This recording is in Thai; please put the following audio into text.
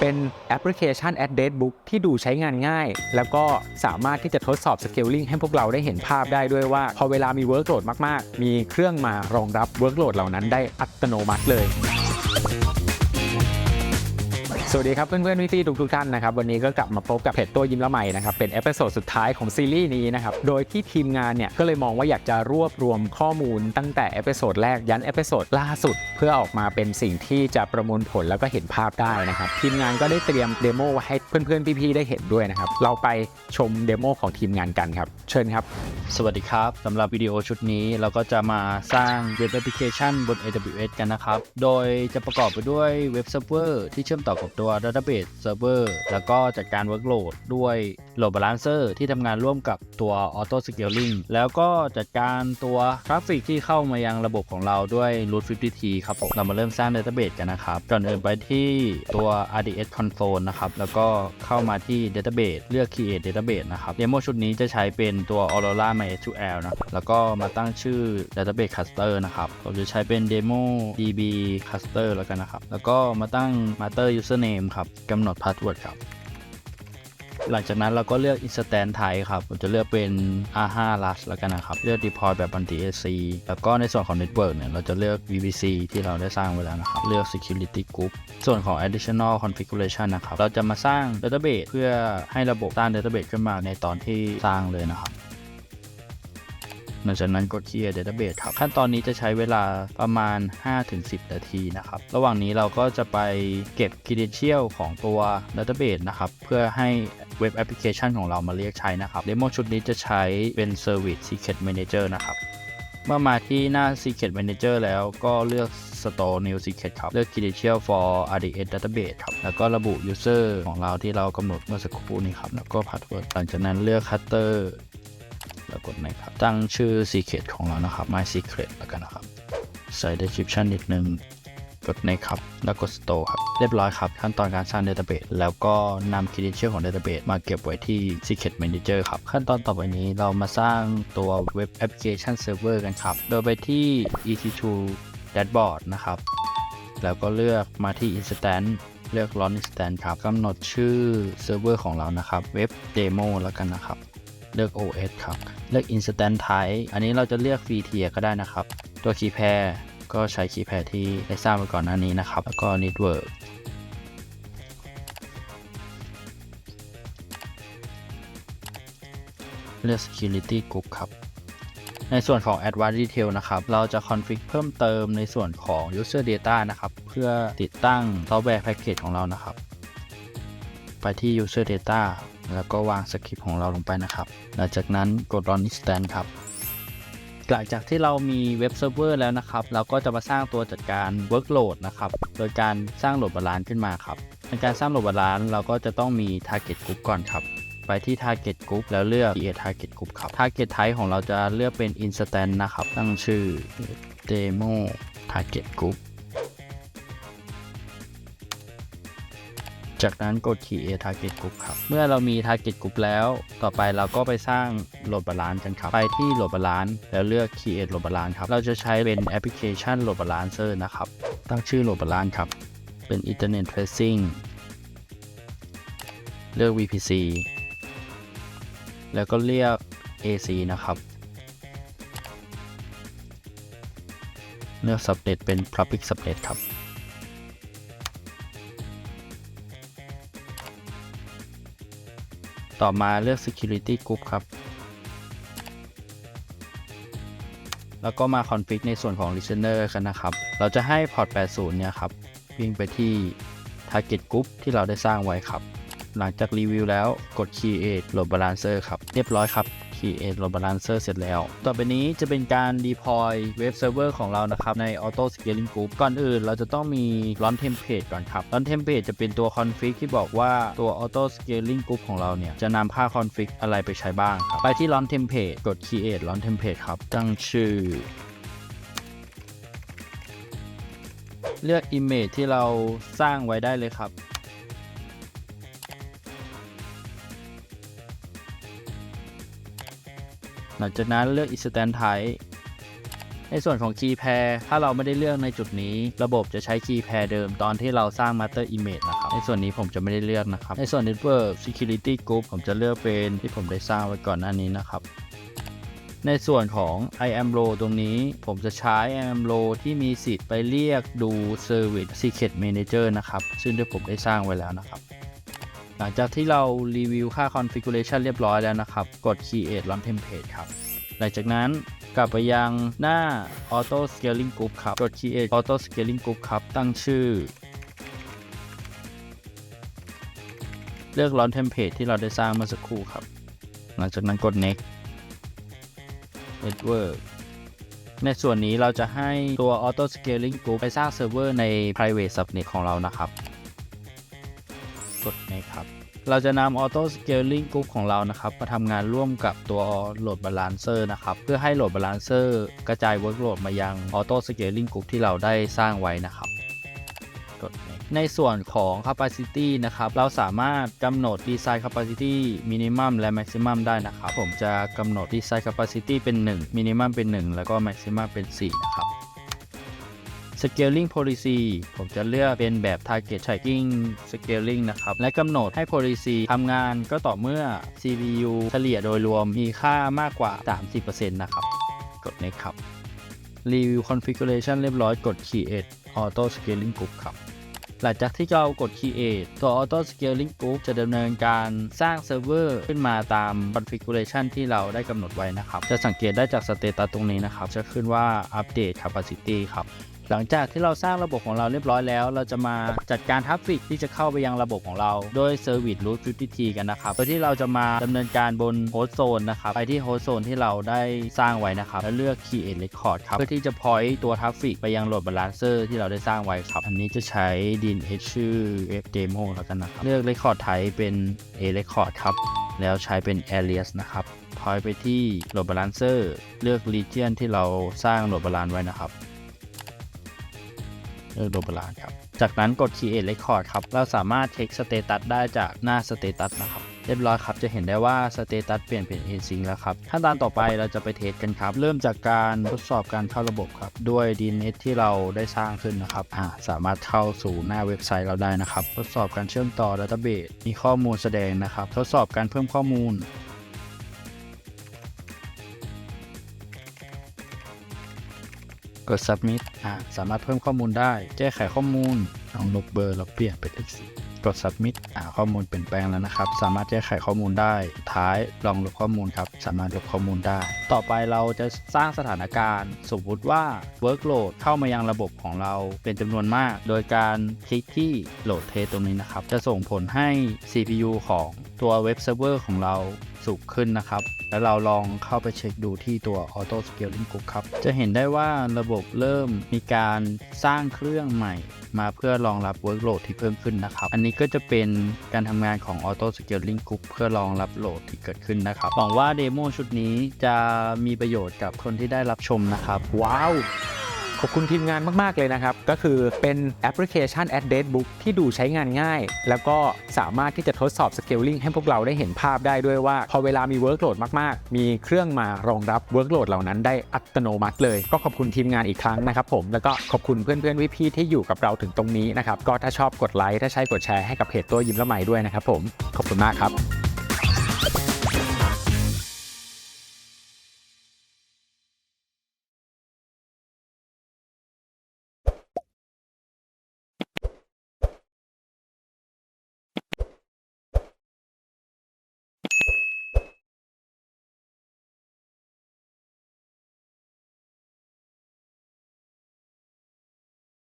เป็นแอปพลิเคชัน Address Book ที่ดูใช้งานง่าย แล้วก็สามารถที่จะทดสอบ Scaling ให้พวกเราได้เห็นภาพได้ด้วยว่า พอเวลามี Workload มาก ๆ มีเครื่องมารองรับ Workload เหล่านั้นได้อัตโนมัติเลย สวัสดีครับเพื่อนๆพี่ๆทุกๆท่านนะครับวันนี้ก็กลับมาพบกับเพจตัวยิ้มละใหม่นะครับเป็นเอพิโซดสุดท้ายของซีรีส์นี้นะครับโดยที่ทีมงานเนี่ยก็เลยมองว่าอยากจะรวบรวมข้อมูลตั้งแต่เอพิโซดแรกยันเอพิโซดล่าสุด เพื่อออกมาเป็นสิ่งที่จะประมวลผลแล้วก็เห็นภาพได้นะครับทีมงานก็ได้เตรียมเดโมไว้ให้เพื่อนๆพี่ๆได้เห็นด้วยนะครับเราไปชมเดโมของทีมงานกันครับเชิญครับ สวัสดีครับสำหรับวิดีโอชุดนี้เราก็จะมาสร้างเว็บแอปพลิเคชันบน AWS กันนะครับโดยจะประกอบไปด้วยเว็บเซิร์ฟเวอร์ที่เชื่อมต่อกับตัวว Database Server แล้วก็จัดการ Workload ด้วย Load Balancer ที่ทำงานร่วมกับตัว Auto Scaling แล้วก็จัดการตัวกราฟิกที่เข้ามายังระบบของเราด้วย Root 50T ครับผมเรามาเริ่มสร้าง Database กันนะครับ ก่อนอื่นไปที่ตัว RDS Console นะครับ แล้วก็เข้ามาที่ Database เลือก Create Database นะครับเดโมชุดนี้จะใช้เป็นตัว Aurora MySQL นะแล้วก็มาตั้งชื่อ Database Cluster นะครับผมจะใช้เป็น Demo DB Cluster แล้วกันนะครับแล้วก็มาตั้ง Master Username ครับกำหนด Password ครับ หลังจากนั้นเราก็เลือก Instant Type ครับ ผมจะเลือกเป็น R5 Rust แล้วกันนะครับ เลือก Deploy แบบ Anti AC แล้วก็ในส่วนของ Network เนี่ย เราจะเลือก VPC ที่เราได้สร้างไว้แล้วนะครับ เลือก Security Group ส่วนของ Additional Configuration นะครับ เราจะมาสร้าง Database เพื่อให้ระบบสร้าง Database ขึ้นมาในตอนที่สร้างเลยนะครับ หลังจากนั้นกด Create Database ครับ ขั้นตอนนี้จะใช้เวลาประมาณ 5-10 นาทีนะครับ ระหว่างนี้เราก็จะไปเก็บ Credential ของตัว Database นะครับ เพื่อให้เว็บแอปพลิเคชันของเรามาเรียกใช้นะครับเดโมชุดนี้จะใช้เป็น Service Secret Manager นะครับเมื่อมาที่หน้า Secret Manager แล้วก็เลือก Store New Secret ครับ เลือก Credential for RDS Database ครับ แล้วก็ระบุ User ของเราที่เรากำหนดเมื่อสักครู่นี้ครับ แล้วก็ Password หลังจากนั้นเลือก Cutter แล้วกด Next ครับ ตั้งชื่อ Secret ของเรานะครับ My Secret แล้วกันนะครับ ใส่ description นิดนึง กด Next ครับ แล้วกด Store ครับ เรียบร้อยครับ ขั้นตอนการสร้าง Database แล้วก็นำ Credential ของ Database มาเก็บไว้ที่ Secret Manager ครับ ขั้นตอนต่อไปนี้เรามาสร้างตัว Web Application Server กันครับ โดยไปที่ EC2 Dashboard นะครับ แล้วก็เลือกมาที่ Instance เลือก Launch Instance ครับกำหนดชื่อเซิร์ฟเวอร์ของเรานะครับ Web Demo แล้วกันนะครับ เลือก OS ครับ เลือก Instant Type อันนี้เราจะเลือก Free Tier ก็ได้นะครับ ตัว Keypair ก็ใช้ Keypair ที่ได้สร้างไปก่อนหน้านี้นะครับ แล้วก็ Network เลือก Security Group ครับ ในส่วนของ Advanced Detail นะครับ เราจะ config เพิ่มเติมในส่วนของ User Data นะครับ เพื่อติดตั้ง Software Package ของเรานะครับ ไปที่ User Data แล้วก็วางสคริปต์ของเราลงไปนะครับ หลังจากนั้นกด Run Instance ครับ หลังจากที่เรามีเว็บเซิร์ฟเวอร์แล้วนะครับ เราก็จะมาสร้างตัวจัดการ Workload นะครับ โดยการสร้างโหลดบาลานซ์ขึ้นมาครับ ในการสร้างโหลดบาลานซ์เราก็จะต้องมี Target Group ก่อนครับ ไปที่ Target Group แล้วเลือก Create Target Group ครับ Target Type ของเราจะเลือกเป็น Instant นะครับ ตั้งชื่อ Demo Target Group จากนั้นกด Create Target Group ครับ เมื่อเรามี Target Group แล้ว ต่อไปเราก็ไปสร้างโหลดบาลานซ์กันครับ ไปที่โหลดบาลานซ์แล้วเลือก Create โหลดบาลานซ์ครับ เราจะใช้เป็นแอปพลิเคชันโหลดบาลานเซอร์นะครับ ตั้งชื่อโหลดบาลานซ์ครับ เป็น Internet Tracing เลือก VPC แล้วก็เรียก AC นะครับ เลือก Subnet เป็น Public Subnet ครับ ต่อมาเลือก Security Group ครับ แล้วก็มา config ในส่วนของ listener กันนะครับ เราจะให้ port 80 เนี่ยครับ วิ่งไปที่ target group ที่เราได้สร้างไว้ครับ หลังจากรีวิวแล้วกด create load balancer ครับ เรียบร้อยครับ create load balancer เสร็จแล้ว ต่อไปนี้จะเป็นการ deploy เว็บเซิร์ฟเวอร์ของเรานะครับ ใน auto scaling group ก่อนอื่นเราจะต้องมี run template ก่อนครับ run template จะเป็นตัว config ที่บอกว่าตัว auto scaling group ของเราเนี่ย จะนำค่า config อะไรไปใช้บ้างครับ ไปที่ run template กด create run template ครับ ตั้งชื่อเลือก image ที่เราสร้างไว้ได้เลยครับ หลังจากนั้นเลือก instant type ในส่วนของ Key Pair ถ้าเราไม่ได้เลือกในจุดนี้ ระบบจะใช้ Key Pair เดิมตอนที่เราสร้าง Master Image นะครับ ในส่วนนี้ผมจะไม่ได้เลือกนะครับ ในส่วน Network Security Group ผมจะเลือกเป็นที่ผมได้สร้างไว้ก่อนหน้านี้นะครับ ในส่วนของ I am row ตรงนี้ผมจะใช้ I am row ที่มีสิทธิ์ไปเรียกดู Service Secret Manager นะครับ ซึ่งที่ผมได้สร้างไว้แล้วนะครับ หลังจากที่เรารีวิวค่า configuration เรียบร้อยแล้วนะครับ กด create run template ครับ หลังจากนั้นกลับไปยังหน้า auto scaling group ครับ กด create auto scaling group ครับ ตั้งชื่อ เลือก run template ที่เราได้สร้างเมื่อสักครู่ครับ หลังจากนั้นกด next network ในส่วนนี้เราจะให้ตัว auto scaling group ไปสร้างเซิร์ฟเวอร์ใน private subnet ของเรานะครับ กด next ครับ เราจะนำ auto scaling group ของเรานะครับมาทำงานร่วมกับตัว load balancer นะครับ เพื่อให้ load balancer กระจาย workload มายัง auto scaling group ที่เราได้สร้างไว้นะครับกด next ในส่วนของ capacity นะครับ เราสามารถกำหนด design capacity minimum และ maximum ได้นะครับ ผมจะกำหนด design capacity เป็น 1 minimum เป็น 1 แล้วก็ maximum เป็น 4 นะครับ scaling policy ผมจะเลือกเป็นแบบ target tracking scaling นะครับ และกำหนดให้ policy ทำงานก็ต่อเมื่อ CPU เฉลี่ยโดยรวมมีค่ามากกว่า 30%นะครับ กด next ครับ review configuration เรียบร้อยกด create auto scaling group ครับหลังจากที่เรากด create ตัว auto scaling group จะดำเนินการสร้างเซิร์ฟเวอร์ขึ้นมาตาม configuration ที่เราได้กำหนดไว้นะครับ จะสังเกตได้จากสเตตัสตรงนี้นะครับ จะขึ้นว่า update capacity ครับ หลังจากที่เราสร้างระบบของเราเรียบร้อยแล้ว เราจะมาจัดการทัฟฟิกที่จะเข้าไปยังระบบของเรา โดย Service Root 50 กันนะครับ โดยที่เราจะมาดำเนินการบน Host Zone นะครับ ไปที่ Host Zone ที่เราได้สร้างไว้นะครับ แล้วเลือก Create Record ครับ เพื่อที่จะ point ตัวทัฟฟิกไปยัง Load Balancer ที่เราได้สร้างไว้ครับ อันนี้จะใช้ DNS ชื่อ F Demo แล้วกันนะครับ เลือก Record Type เป็น A Record ครับ แล้วใช้เป็น alias นะครับ point ไปที่ Load Balancer เลือก Region ที่เราสร้าง Load Balance ไว้นะครับ เลือโดบลาครับ จากนั้นกด create record ครับ เราสามารถเช็คสเตตัสได้จากหน้าสเตตัสนะครับ เรียบร้อยครับ จะเห็นได้ว่าสเตตัสเปลี่ยนเป็น async แล้วครับ ขั้นตอนต่อไปเราจะไปเทสกันครับ เริ่มจากการทดสอบการเข้าระบบครับ ด้วย DNS ที่เราได้สร้างขึ้นนะครับอ่าสามารถเข้าสู่หน้าเว็บไซต์เราได้นะครับ ทดสอบการเชื่อมต่อ Database มีข้อมูลแสดงนะครับ ทดสอบการเพิ่มข้อมูล กด submit อ่าสามารถเพิ่มข้อมูลได้ แก้ไขข้อมูลลองลบเบอร์แล้วเปลี่ยนเป็นเลขสีกด submit อ่าข้อมูลเปลี่ยนแปลงแล้วนะครับ สามารถแก้ไขข้อมูลได้ ท้ายลองลบข้อมูลครับ สามารถลบข้อมูลได้ ต่อไปเราจะสร้างสถานการณ์ สมมติว่า workload เข้ามายังระบบของเราเป็นจำนวนมาก โดยการคลิกที่ load test ตรงนี้นะครับ จะส่งผลให้ CPU ของตัวเว็บเซิร์ฟเวอร์ของเรา สูงขึ้นนะครับ แล้วเราลองเข้าไปเช็คดูที่ตัว Auto Scaling Group ครับ จะเห็นได้ว่าระบบเริ่มมีการสร้างเครื่องใหม่ มาเพื่อรองรับ workload ที่เพิ่มขึ้นนะครับ อันนี้ก็จะเป็นการทำงานของ Auto Scaling Group เพื่อรองรับโหลดที่เกิดขึ้นนะครับ หวังว่าเดโมชุดนี้จะมีประโยชน์กับคนที่ได้รับชมนะครับ ว้าว ขอบคุณทีมงานมาก ๆ เลยนะครับ ก็คือเป็นแอปพลิเคชัน Ad Date Book ที่ดูใช้งานง่าย แล้วก็สามารถที่จะทดสอบ Scaling ให้พวกเราได้เห็นภาพได้ด้วยว่า พอเวลามี Workload มาก ๆ มีเครื่องมารองรับ Workload เหล่านั้นได้อัตโนมัติเลย ก็ขอบคุณทีมงานอีกครั้งนะครับผม แล้วก็ขอบคุณเพื่อนๆพี่ๆที่อยู่กับเราถึงตรงนี้นะครับ ก็ถ้าชอบกดไลค์ ถ้าใช่กดแชร์ให้กับเพจตัวยิ้มละไมด้วยนะครับผม ขอบคุณมากครับ